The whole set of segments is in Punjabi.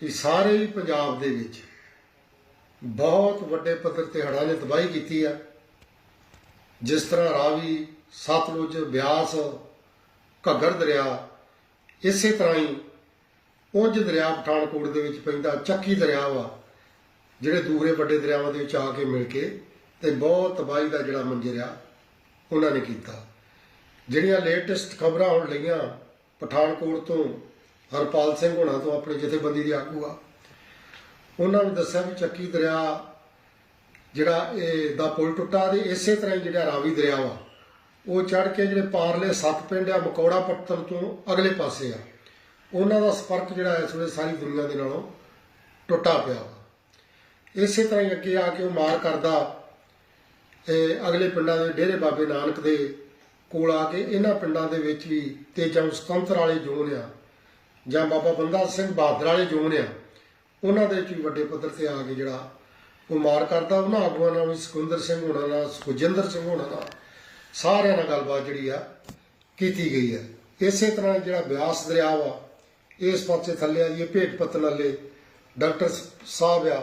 ਕਿ ਸਾਰੇ ਹੀ ਪੰਜਾਬ ਦੇ ਵਿੱਚ ਬਹੁਤ ਵੱਡੇ ਪੱਧਰ ਤੇ ਹੜ੍ਹਾਂ ਨੇ ਤਬਾਹੀ ਕੀਤੀ ਆ। ਜਿਸ ਤਰ੍ਹਾਂ ਰਾਵੀ, ਸਤਲੁਜ, ਬਿਆਸ, ਘੱਗਰ ਦਰਿਆ, ਇਸੇ ਤਰ੍ਹਾਂ ਹੀ ਪੁੰਜ ਦਰਿਆ ਪਠਾਨਕੋਟ ਦੇ ਵਿੱਚ ਪੈਂਦਾ ਚੱਕੀ ਦਰਿਆ ਵਾ, ਜਿਹੜੇ ਦੂਰੇ ਵੱਡੇ ਦਰਿਆਵਾਂ ਦੇ ਵਿੱਚ ਆ ਕੇ ਮਿਲ ਕੇ ਤੇ ਬਹੁਤ ਤਬਾਹੀ ਦਾ ਜਿਹੜਾ ਮੰਜਰਿਆ ਉਹਨਾਂ ਨੇ ਕੀਤਾ। ਜਿਹੜੀਆਂ ਲੇਟੈਸਟ ਖਬਰਾਂ ਹੁਣ ਲਈਆਂ ਪਠਾਨਕੋਟ ਤੋਂ ਹਰਪਾਲ ਸਿੰਘ ਹੋਣਾ ਤੋਂ ਆਪਣੇ ਜਥੇਬੰਦੀ ਦੇ ਆਗੂ ਆ। ਉਹਨਾਂ ਨੇ ਦੱਸਿਆ ਵੀ ਚੱਕੀ ਦਰਿਆ ਜਿਹੜਾ ਇਹ ਦਾ ਪੁਲ ਟੁੱਟਾ ਤੇ ਇਸੇ ਤਰ੍ਹਾਂ ਹੀ ਜਿਹੜਾ ਰਾਵੀ ਦਰਿਆ ਵਾ, ਉਹ ਚੜ ਕੇ ਜਿਹੜੇ ਪਾਰਲੇ ਸੱਤ ਪਿੰਡ ਆ, ਮਕੌੜਾ ਪੱਤਨ ਤੋਂ ਅਗਲੇ ਪਾਸੇ ਆ। ਉਹਨਾਂ ਦਾ ਸੰਪਰਕ ਜਿਹੜਾ ਇਸ ਵੇਲੇ ਸਾਰੀ ਦੁਨੀਆ ਦੇ ਨਾਲੋਂ ਟੁੱਟਾ ਪਿਆ ਵਾ। ਇਸੇ ਤਰ੍ਹਾਂ ਹੀ ਅੱਗੇ ਆ ਕੇ ਉਹ ਮਾਰ ਕਰਦਾ ਇਹ ਅਗਲੇ ਪਿੰਡਾਂ ਦੇ ਡੇਰੇ ਬਾਬੇ ਨਾਨਕ ਦੇ ਕੋਲ ਆ ਕੇ ਇਹਨਾਂ ਪਿੰਡਾਂ ਦੇ ਵਿੱਚ ਵੀ ਤੇਜਾਂ ਸੁਤੰਤਰ ਵਾਲੇ ਜੋਨ ਆ। ਜਾਂ ਬਾਬਾ ਬੰਦਾ ਸਿੰਘ ਬਹਾਦਰ ਵਾਲੇ ਜੋਨ ਆ, ਉਹਨਾਂ ਦੇ ਵਿੱਚ ਵੀ ਵੱਡੇ ਪੱਧਰ ਤੇ ਆ ਕੇ ਜਿਹੜਾ ਉਹ ਮਾਰ ਕਰਦਾ ਉਹਨਾਂ ਆਗੂਆਂ ਨਾਲ ਵੀ ਸੁਖਿੰਦਰ ਸਿੰਘ ਹੋਣਾ ਨਾਲ, ਸੁਖਜਿੰਦਰ ਸਿੰਘ ਹੋਣਾ ਨਾਲ ਸਾਰਿਆਂ ਨਾਲ ਗੱਲਬਾਤ ਜਿਹੜੀ ਆ ਕੀਤੀ ਗਈ ਹੈ ਇਸੇ ਤਰ੍ਹਾਂ ਜਿਹੜਾ ਬਿਆਸ ਦਰਿਆ ਵਾ, ਇਸ ਪਾਸੇ ਥੱਲੇ ਆ ਜੀ ਭੇਟ ਪਤਨ ਵਾਲੇ ਡਾਕਟਰ ਸਾਹਿਬ ਆ,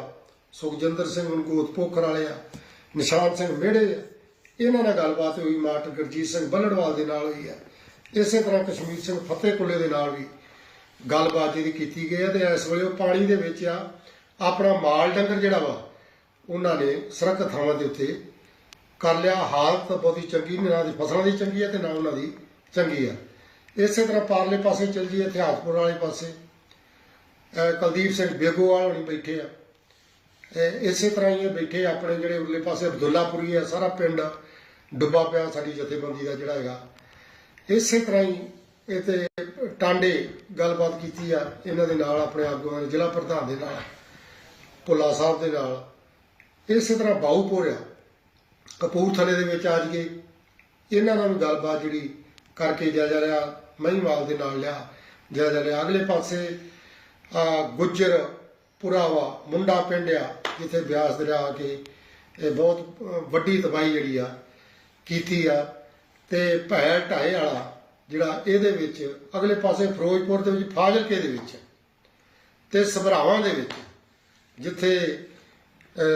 ਸੁਖਜਿੰਦਰ ਸਿੰਘ ਮਨਕੂਤ ਪੋਖਰ ਵਾਲੇ ਆ, ਨਿਸ਼ਾਨ ਸਿੰਘ ਮੇੜੇ ਆ। ਇਹਨਾਂ ਨਾਲ ਗੱਲਬਾਤ ਹੋਈ, ਮਾਸਟਰ ਗੁਰਜੀਤ ਸਿੰਘ ਬੱਲੜਵਾਲ ਦੇ ਨਾਲ ਹੋਈ ਆ। ਇਸੇ ਤਰ੍ਹਾਂ ਕਸ਼ਮੀਰ ਸਿੰਘ ਫਤਿਹ ਫਤਿਹਕੁੱਲੇ ਦੇ ਨਾਲ ਵੀ ਗੱਲਬਾਤ ਜਿਹੜੀ ਕੀਤੀ ਗਈ ਹੈ ਤੇ ਇਸ ਵੇਲੇ ਉਹ ਪਾਣੀ ਦੇ ਵਿੱਚ ਆ। ਆਪਣਾ ਮਾਲ ਡੰਗਰ ਜਿਹੜਾ ਵਾ, ਉਹਨਾਂ ਨੇ ਸੁਰੱਖਿਅਤ ਥਾਵਾਂ ਦੇ ਉੱਤੇ ਕਰ ਲਿਆ। ਹਾਲਤ ਬਹੁਤੀ ਚੰਗੀ ਨਹੀਂ ਨਾ ਦੀ ਫਸਲਾਂ ਦੀ ਚੰਗੀ ਹੈ ਤੇ ਨਾ ਉਹਨਾਂ ਦੀ ਚੰਗੀ ਆ। ਇਸੇ ਤਰ੍ਹਾਂ ਪਾਰਲੇ ਪਾਸੇ ਚੱਲ ਜੀ ਇਤਿਹਾਸਪੁਰ ਵਾਲੇ ਪਾਸੇ। ਕੁਲਦੀਪ ਸਿੰਘ ਬੇਗੋਵਾਲ ਹੋਣੀ ਬੈਠੇ ਆ। ਇਸੇ ਤਰ੍ਹਾਂ ਹੀ ਇਹ ਬੈਠੇ ਆਪਣੇ ਜਿਹੜੇ ਉਰਲੇ ਪਾਸੇ ਅਬਦੁੱਲਾਪੁਰੀ ਆ, ਸਾਰਾ ਪਿੰਡ ਡੁੱਬਾ ਪਿਆ ਸਾਡੀ ਜਥੇਬੰਦੀ ਦਾ ਜਿਹੜਾ ਹੈਗਾ। ਇਸੇ ਤਰ੍ਹਾਂ ਹੀ ਇਹ ਤੇ ਟਾਂਡੇ ਗੱਲਬਾਤ ਕੀਤੀ ਆ, ਇਹਨਾਂ ਦੇ ਨਾਲ ਆਪਣੇ ਆਗੂਆਂ ਦੇ, ਜ਼ਿਲ੍ਹਾ ਪ੍ਰਧਾਨ ਦੇ ਨਾਲ, ਭੁੱਲਾ ਸਾਹਿਬ ਦੇ ਨਾਲ। ਇਸੇ ਤਰ੍ਹਾਂ ਬਾਹੂਪੁਰ ਆ, ਕਪੂਰਥਲੇ ਦੇ ਵਿੱਚ ਆ ਜੀਏ। ਇਹਨਾਂ ਨਾਲ ਵੀ ਗੱਲਬਾਤ ਜਿਹੜੀ ਕਰਕੇ ਜਾ ਜਾ ਰਿਹਾ ਮਹੀਂਵਾਲ ਦੇ ਨਾਲ ਲਿਆ ਜਾ ਜਾ ਰਿਹਾ। ਅਗਲੇ ਪਾਸੇ, ਆ ਗੁੱਜਰ ਪੁਰਾਵਾ, ਮੁੰਡਾ ਪਿੰਡ ਆ, ਜਿੱਥੇ ਬਿਆਸ ਦਰਿਆ ਆ ਕੇ ਇਹ ਬਹੁਤ ਵੱਡੀ ਤਬਾਹੀ ਜਿਹੜੀ ਆ ਕੀਤੀ ਆ। ਤੇ ਭੈ ਢਾਏ ਵਾਲਾ ਜਿਹੜਾ ਇਹਦੇ ਵਿੱਚ, ਅਗਲੇ ਪਾਸੇ ਫਿਰੋਜ਼ਪੁਰ ਦੇ ਵਿੱਚ, ਫਾਜ਼ਿਲਕੇ ਦੇ ਵਿੱਚ, ਤੇ ਸਭਰਾਵਾਂ ਦੇ ਵਿੱਚ, ਜਿੱਥੇ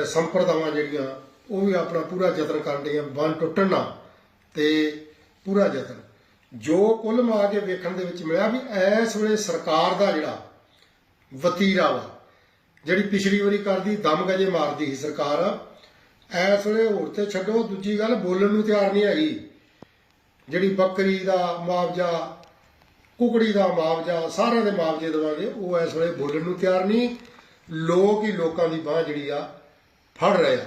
ਸੰਪਰਦਾਵਾਂ ਜਿਹੜੀਆਂ, ਉਹ ਵੀ ਆਪਣਾ ਪੂਰਾ ਯਤਨ ਕਰਨ ਡੀਆਂ, ਬੰਨ ਟੁੱਟਣ ਨਾ ਤੇ ਪੂਰਾ ਯਤਨ। ਜੋ ਕੁੱਲ ਮਿਲਾ ਕੇ ਵੇਖਣ ਦੇ ਵਿੱਚ ਮਿਲਿਆ ਵੀ ਇਸ ਵੇਲੇ ਸਰਕਾਰ ਦਾ ਜਿਹੜਾ ਵਤੀਰਾ ਵਾ, ਜਿਹੜੀ ਪਿਛਲੀ ਵਾਰੀ ਕਰਦੀ, ਦਮ ਗਜੇ ਮਾਰਦੀ ਸੀ ਸਰਕਾਰ, ਇਸ ਵੇਲੇ ਹੋਰ ਤੇ ਛੱਡੋ, ਦੂਜੀ ਗੱਲ ਬੋਲਣ ਨੂੰ ਤਿਆਰ ਨਹੀਂ ਹੈਗੀ। ਜਿਹੜੀ ਬੱਕਰੀ ਦਾ ਮੁਆਵਜ਼ਾ, ਕੁਕੜੀ ਦਾ ਮੁਆਵਜ਼ਾ, ਸਾਰਿਆਂ ਦੇ ਮੁਆਵਜ਼ੇ ਦੇਵਾਂਗੇ ਉਹ ਇਸ ਵੇਲੇ ਬੋਲਣ ਨੂੰ ਤਿਆਰ ਨਹੀਂ। ਲੋਕ ਹੀ ਲੋਕਾਂ ਦੀ ਬਾਹ ਜਿਹੜੀ ਆ, ਫੜ ਰਹੇ ਆ।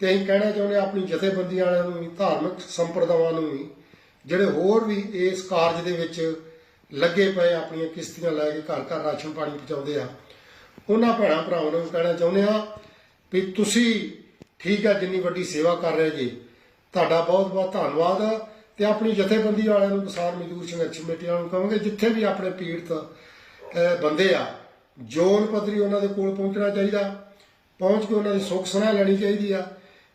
ਤੇ ਅਸੀਂ ਕਹਿਣਾ ਚਾਹੁੰਦੇ ਹਾਂ ਆਪਣੀ ਜਥੇਬੰਦੀਆਂ ਵਾਲਿਆਂ ਨੂੰ ਵੀ, ਧਾਰਮਿਕ ਸੰਪਰਦਾਵਾਂ ਨੂੰ ਵੀ, ਜਿਹੜੇ ਹੋਰ ਵੀ ਇਸ ਕਾਰਜ ਦੇ ਵਿੱਚ ਲੱਗੇ ਪਏ ਆਪਣੀਆਂ ਕਿਸ਼ਤੀਆਂ ਲੈ ਕੇ ਘਰ ਘਰ ਰਾਸ਼ਨ ਪਾਣੀ ਪਹੁੰਚਾਉਂਦੇ ਆ। ਉਹਨਾਂ ਭੈਣਾਂ ਭਰਾਵਾਂ ਨੂੰ ਕਹਿਣਾ ਚਾਹੁੰਦੇ ਆ ਵੀ ਤੁਸੀਂ ਠੀਕ ਆ, ਜਿੰਨੀ ਵੱਡੀ ਸੇਵਾ ਕਰ ਰਹੇ ਜੀ, ਤੁਹਾਡਾ ਬਹੁਤ ਬਹੁਤ ਧੰਨਵਾਦ। ਤੇ ਆਪਣੀ ਜਥੇਬੰਦੀ ਵਾਲਿਆਂ ਨੂੰ ਕਿਸਾਨ ਮਜ਼ਦੂਰ ਸੰਘਰਸ਼ ਕਮੇਟੀ ਵਾਲਿਆਂ ਨੂੰ ਕਹਾਂਗੇ ਜਿੱਥੇ ਵੀ ਆਪਣੇ ਪੀੜਤ ਬੰਦੇ ਆ ਜੋਨ ਪੱਧਰੀ ਉਹਨਾਂ ਦੇ ਕੋਲ ਪਹੁੰਚਣਾ ਚਾਹੀਦਾ ਪਹੁੰਚ ਕੇ ਉਹਨਾਂ ਦੀ ਸੁੱਖ ਸੁਣਾ ਲੈਣੀ ਚਾਹੀਦੀ ਆ।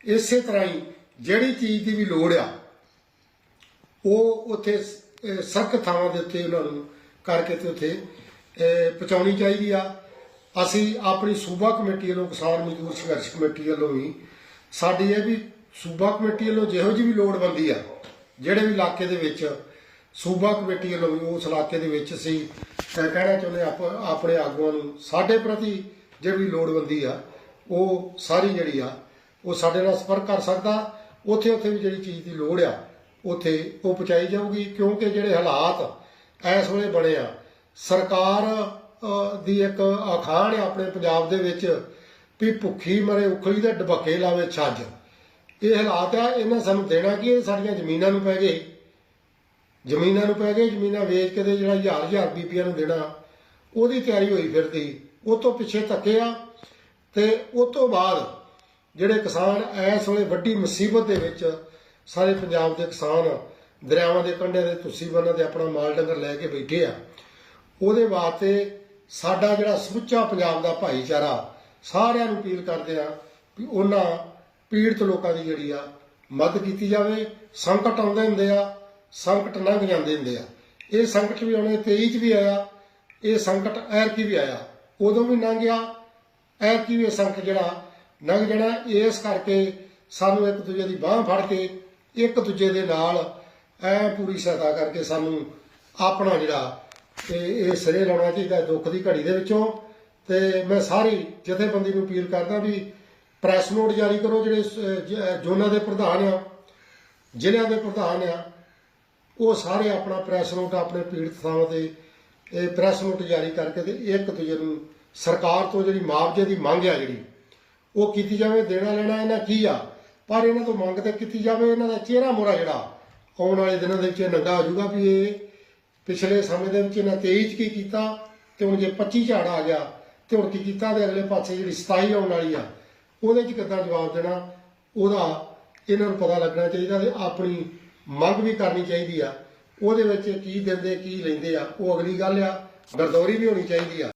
ਇਸੇ ਤਰ੍ਹਾਂ ਹੀ ਜਿਹੜੀ ਚੀਜ਼ ਦੀ ਵੀ ਲੋੜ ਆ ਉਹ ਉੱਥੇ ਅਹ, ਸਖਤ ਥਾਵਾਂ ਦੇ ਉੱਤੇ ਉਹਨਾਂ ਨੂੰ ਕਰਕੇ ਤੇ ਉੱਥੇ ਪਹੁੰਚਾਉਣੀ ਚਾਹੀਦੀ ਆ। ਅਸੀਂ ਆਪਣੀ ਸੂਬਾ ਕਮੇਟੀ ਵੱਲੋਂ ਕਿਸਾਨ ਮਜ਼ਦੂਰ ਸੰਘਰਸ਼ ਕਮੇਟੀ ਵੱਲੋਂ ਵੀ ਸਾਡੀ ਇਹ ਵੀ ਸੂਬਾ ਕਮੇਟੀ ਵੱਲੋਂ ਜਿਹੋ ਜਿਹੀ ਵੀ ਲੋੜ ਬੰਦੀ ਆ ਜਿਹੜੇ ਵੀ ਇਲਾਕੇ ਦੇ ਵਿੱਚ ਸੂਬਾ ਕਮੇਟੀ ਵੱਲੋਂ ਵੀ ਉਸ ਇਲਾਕੇ ਦੇ ਵਿੱਚ ਅਸੀਂ ਅਹ, ਕਹਿਣਾ ਚਾਹੁੰਦੇ ਹਾਂ ਆਪ- ਆਪਣੇ ਆਗੂਆਂ ਨੂੰ ਸਾਡੇ ਪ੍ਰਤੀ ਜਿਹੜੀ ਲੋੜਵੰਦੀ ਆ ਉਹ ਸਾਰੀ ਜਿਹੜੀ ਆ ਉਹ ਸਾਡੇ ਨਾਲ ਸੰਪਰਕ ਕਰ ਸਕਦਾ। ਉੱਥੇ ਉੱਥੇ ਵੀ ਜਿਹੜੀ ਚੀਜ਼ ਦੀ ਲੋੜ ਆ ਉੱਥੇ ਉਹ ਪਹੁੰਚਾਈ ਜਾਊਗੀ ਕਿਉਂਕਿ ਜਿਹੜੇ ਹਾਲਾਤ ਇਸ ਵੇਲੇ ਬਣੇ ਆ ਸਰਕਾਰ ਦੀ ਇੱਕ ਆਖਾਣ ਹੈ ਆਪਣੇ ਪੰਜਾਬ ਦੇ ਵਿੱਚ ਵੀ ਭੁੱਖੀ ਮਰੇ ਉਖਲੀ ਦੇ ਡਬਕੇ ਲਾਵੇ ਛੱਜ। ਇਹ ਹਾਲਾਤ ਆ, ਇਹਨਾਂ ਸਾਨੂੰ ਦੇਣਾ ਕੀ ਇਹ ਸਾਡੀਆਂ ਜ਼ਮੀਨਾਂ ਨੂੰ ਪੈ ਗਏ। ਜ਼ਮੀਨਾਂ ਨੂੰ ਪੈ ਗਏ, ਜ਼ਮੀਨਾਂ ਵੇਚ ਕੇ ਤੇ ਜਿਹੜਾ ਹਜ਼ਾਰ ਹਜ਼ਾਰ ਬੀਬੀਆਂ ਨੂੰ ਦੇਣਾ। ਉਹਦੀ ਤਿਆਰੀ ਹੋਈ ਫਿਰਦੀ ਉਹ ਤੋਂ ਪਿੱਛੇ ਧੱਕੇ ਆ। ਤੇ ਉਸ ਤੋਂ ਬਾਅਦ ਜਿਹੜੇ ਕਿਸਾਨ ਇਸ ਵੇਲੇ ਵੱਡੀ ਮੁਸੀਬਤ ਦੇ ਵਿੱਚ ਸਾਰੇ ਪੰਜਾਬ ਦੇ ਕਿਸਾਨ ਦਰਿਆਵਾਂ ਦੇ ਕੰਢੇ ਦੇ ਤੁਸੀਂ ਬੰਨਾਂ ਤੇ ਆਪਣਾ ਮਾਲ ਡੰਗਰ ਲੈ ਕੇ ਬੈਠੇ ਆ। ਉਹਦੇ ਵਾਸਤੇ ਸਾਡਾ ਜਿਹੜਾ ਸਮੁੱਚਾ ਪੰਜਾਬ ਦਾ ਭਾਈਚਾਰਾ ਸਾਰਿਆਂ ਨੂੰ ਅਪੀਲ ਕਰਦੇ ਆ ਵੀ ਉਹਨਾਂ ਪੀੜਤ ਲੋਕਾਂ ਦੀ ਜਿਹੜੀ ਆ ਮਦਦ ਕੀਤੀ ਜਾਵੇ, ਸੰਕਟ ਆਉਂਦੇ ਹੁੰਦੇ ਆ, ਸੰਕਟ ਲੰਘ ਜਾਂਦੇ ਹੁੰਦੇ ਆ। ਇਹ ਸੰਕਟ ਵੀ ਆਉਣੇ 23 ਚ ਵੀ ਆਇਆ, ਇਹ ਸੰਕਟ ਐਰ ਕੀ ਵੀ ਆਇਆ। ਉਦੋਂ ਵੀ ਲੰਘ ਗਿਆ ਐ ਕੀ ਵੀ ਸੰਕਟ ਜਿਹੜਾ ਲੰਘ ਜਾਣਾ, ਇਸ ਕਰਕੇ ਸਾਨੂੰ ਇੱਕ ਦੂਜੇ ਦੀ ਬਾਹ ਫੜ ਕੇ, ਇੱਕ ਦੂਜੇ ਦੇ ਨਾਲ ਐ ਪੂਰੀ ਸਹਾਇਤਾ ਕਰਕੇ ਸਾਨੂੰ ਆਪਣਾ ਜਿਹੜਾ ਤੇ ਇਹ ਸਿਰੇ ਲਾਉਣਾ ਚਾਹੀਦਾ ਦੁੱਖ ਦੀ ਘੜੀ ਦੇ ਵਿੱਚੋਂ। ਤੇ ਮੈਂ ਸਾਰੀ ਜਥੇਬੰਦੀ ਨੂੰ ਅਪੀਲ ਕਰਦਾ ਵੀ ਪ੍ਰੈਸ ਨੋਟ ਜਾਰੀ ਕਰੋ ਜਿਹੜੇ ਜ਼ੋਨਾਂ ਦੇ ਪ੍ਰਧਾਨ ਆ, ਜ਼ਿਲ੍ਹਿਆਂ ਦੇ ਪ੍ਰਧਾਨ ਆ, ਉਹ ਸਾਰੇ ਆਪਣਾ ਪ੍ਰੈਸ ਨੋਟ ਆਪਣੇ ਪੀੜਤ ਥਾਵਾਂ ਤੇ ਇਹ ਪ੍ਰੈਸ ਨੋਟ ਜਾਰੀ ਕਰਕੇ ਤੇ ਇੱਕ ਦੂਜੇ ਨੂੰ ਸਰਕਾਰ ਤੋਂ ਜਿਹੜੀ ਮੁਆਵਜ਼ੇ ਦੀ ਮੰਗ ਆ ਜਿਹੜੀ, ਉਹ ਕੀਤੀ ਜਾਵੇ, ਦੇਣਾ ਲੈਣਾ ਇਹਨਾਂ ਕੀ ਆ? ਪਰ ਇਹਨਾਂ ਤੋਂ ਮੰਗ ਤੇ ਕੀਤੀ ਜਾਵੇ, ਇਹਨਾਂ ਦਾ ਚਿਹਰਾ ਮੋਰਾ ਜਿਹੜਾ, ਆਉਣ ਵਾਲੇ ਦਿਨਾਂ ਦੇ ਵਿੱਚ ਇਹ ਨੰਗਾ ਹੋ ਜਾਊਗਾ ਵੀ ਇਹ ਪਿਛਲੇ ਸਮੇਂ ਦੇ ਵਿੱਚ ਇਹਨਾਂ 23 ਚ ਕੀ ਕੀਤਾ ਤੇ ਹੁਣ ਜੇ 25 ਝਾੜ ਆ ਗਿਆ ਤੇ ਹੁਣ ਕੀ ਕੀਤਾ ਤੇ ਅਗਲੇ ਪਾਸੇ ਜਿਹੜੀ 27 ਆਉਣ ਵਾਲੀ ਆ ਉਹਦੇ ਚ ਕਿੱਦਾਂ ਜਵਾਬ ਦੇਣਾ, ਉਹਦਾ ਇਹਨਾਂ ਨੂੰ ਪਤਾ ਲੱਗਣਾ ਚਾਹੀਦਾ ਤੇ ਆਪਣੀ ਮੰਗ ਵੀ ਕਰਨੀ ਚਾਹੀਦੀ ਆ, ਉਹਦੇ ਵਿੱਚ ਕੀ ਦਿੰਦੇ, ਕੀ ਲੈਂਦੇ ਆ, ਉਹ ਅਗਲੀ ਗੱਲ ਆ ਗਰਦੌਰੀ ਵੀ ਹੋਣੀ ਚਾਹੀਦੀ ਆ।